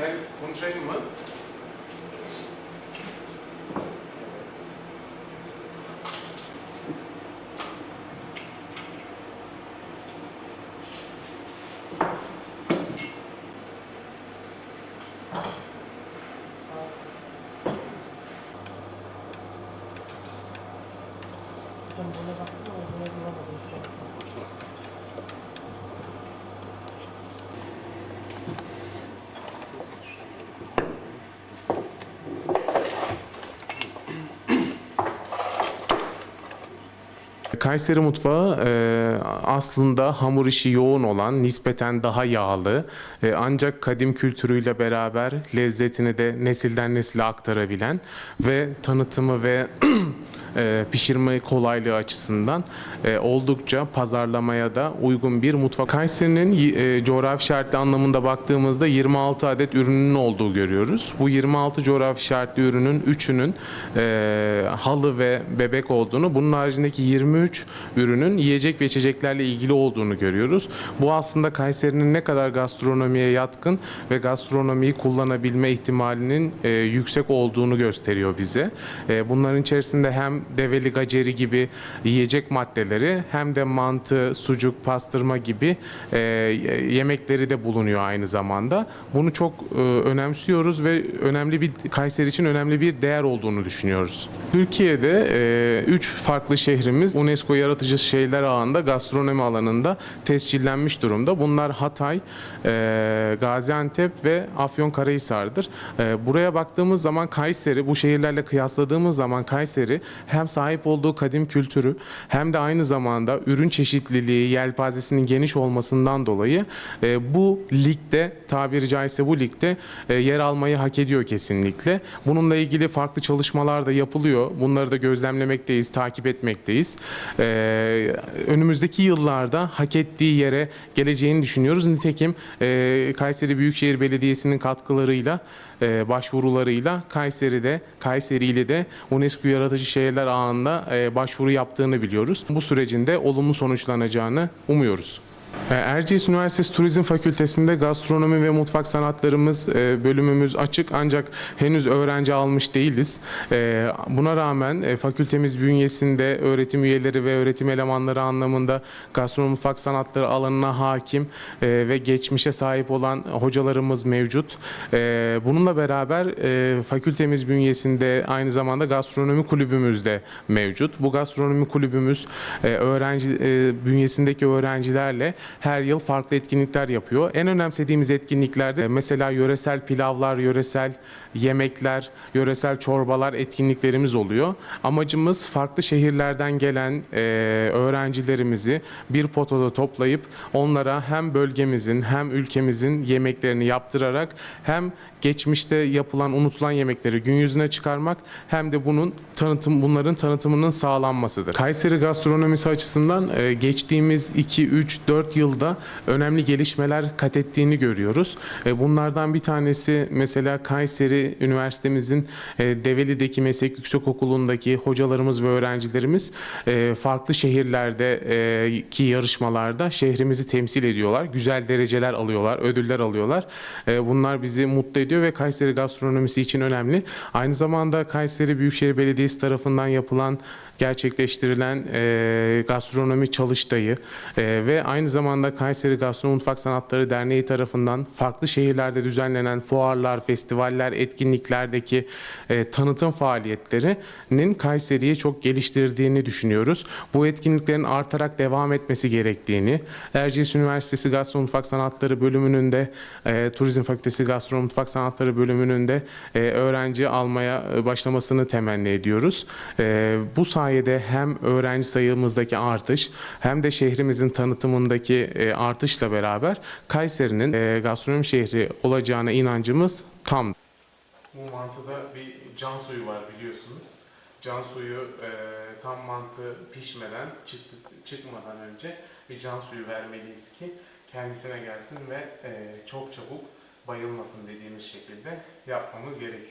Ben konuşayım mı? Hocam buna baktım ama buna bulamadım şu Kayseri mutfağı e, aslında hamur işi yoğun olan, nispeten daha yağlı e, ancak kadim kültürüyle beraber lezzetini de nesilden nesile aktarabilen ve tanıtımı ve e, pişirme kolaylığı açısından oldukça pazarlamaya da uygun bir mutfak. Kayseri'nin coğrafi işaretli anlamında baktığımızda 26 adet ürünün olduğu görüyoruz. Bu 26 coğrafi işaretli ürünün 3'ünün e, halı ve bebek olduğunu, bunun haricindeki 23 ürünün yiyecek ve içeceklerle ilgili olduğunu görüyoruz. Bu aslında Kayseri'nin ne kadar gastronomiye yatkın ve gastronomiyi kullanabilme ihtimalinin e, yüksek olduğunu gösteriyor bize. E, bunların içerisinde hem develi gaceri gibi yiyecek maddeleri hem de mantı, sucuk, pastırma gibi e, yemekleri de bulunuyor aynı zamanda. Bunu çok e, önemsiyoruz ve önemli bir Kayseri için önemli bir değer olduğunu düşünüyoruz. Türkiye'de 3 farklı şehrimiz UNESCO Yaratıcı Şeyler Ağı'nda gastronomi alanında tescillenmiş durumda. Bunlar Hatay, e, Gaziantep ve Afyonkarahisar'dır. E, buraya baktığımız zaman Kayseri, bu şehirlerle kıyasladığımız zaman Kayseri hem sahip olduğu kadim kültürü hem de aynı zamanda ürün çeşitliliği, yelpazesinin geniş olmasından dolayı e, bu ligde tabiri caizse bu ligde e, yer almayı hak ediyor kesinlikle. Bununla ilgili farklı çalışmalar da yapılıyor. Bunları da gözlemlemekteyiz, takip etmekteyiz. E, önümüzdeki yıllarda hak ettiği yere geleceğini düşünüyoruz. Nitekim e, Kayseri Büyükşehir Belediyesi'nin katkılarıyla, e, başvurularıyla Kayseri'de, Kayseri ile de UNESCO Yaratıcı Şehirler Ağı'nda e, başvuru yaptığını biliyoruz. Bu sürecinde olumlu sonuçlanacağını umuyoruz. E, Erciyes Üniversitesi Turizm Fakültesinde gastronomi ve mutfak sanatlarımız e, bölümümüz açık ancak henüz öğrenci almış değiliz. E, Buna rağmen e, fakültemiz bünyesinde öğretim üyeleri ve öğretim elemanları anlamında gastronomi mutfak sanatları alanına hakim e, ve geçmişe sahip olan hocalarımız mevcut. E, Bununla beraber fakültemiz bünyesinde aynı zamanda gastronomi kulübümüz de mevcut. Bu gastronomi kulübümüz öğrenci bünyesindeki öğrencilerle her yıl farklı etkinlikler yapıyor. En önemsediğimiz etkinliklerde mesela yöresel pilavlar, yöresel yemekler, yöresel çorbalar etkinliklerimiz oluyor. Amacımız farklı şehirlerden gelen e, öğrencilerimizi bir potada toplayıp onlara hem bölgemizin hem ülkemizin yemeklerini yaptırarak hem geçmişte yapılan unutulan yemekleri gün yüzüne çıkarmak hem de bunun tanıtım bunların tanıtımının sağlanmasıdır. Kayseri gastronomisi açısından e, geçtiğimiz 2 3 4 yılda önemli gelişmeler kat ettiğini görüyoruz. E, Bunlardan bir tanesi mesela Kayseri Üniversitemizin e, Develi'deki Meslek Yüksekokulu'ndaki hocalarımız ve öğrencilerimiz e, farklı şehirlerdeki yarışmalarda şehrimizi temsil ediyorlar. Güzel dereceler alıyorlar, ödüller alıyorlar. Bunlar bizi mutlu ediyor ve Kayseri gastronomisi için önemli. Aynı zamanda Kayseri Büyükşehir Belediyesi tarafından yapılan gerçekleştirilen gastronomi çalıştayı ve aynı zamanda Kayseri Gastronomi Mutfak Sanatları Derneği tarafından farklı şehirlerde düzenlenen fuarlar, festivaller, etkinliklerdeki e, tanıtım faaliyetlerinin Kayseri'yi çok geliştirdiğini düşünüyoruz. Bu etkinliklerin artarak devam etmesi gerektiğini, Erciyes Üniversitesi Gastronomi Mutfak Sanatları bölümünün de e, Turizm Fakültesi Gastronomi Mutfak Sanatları bölümünün de e, öğrenci almaya e, başlamasını temenni ediyoruz. E, bu sayede hem öğrenci sayımızdaki artış hem de şehrimizin tanıtımındaki e, artışla beraber Kayseri'nin e, gastronomi şehri olacağına inancımız tam. Bu mantıda bir can suyu var biliyorsunuz. Can suyu e, tam mantı pişmeden çıkmadan önce bir can suyu vermeliyiz ki kendisine gelsin ve e, çok çabuk bayılmasın dediğimiz şekilde yapmamız gerekiyor.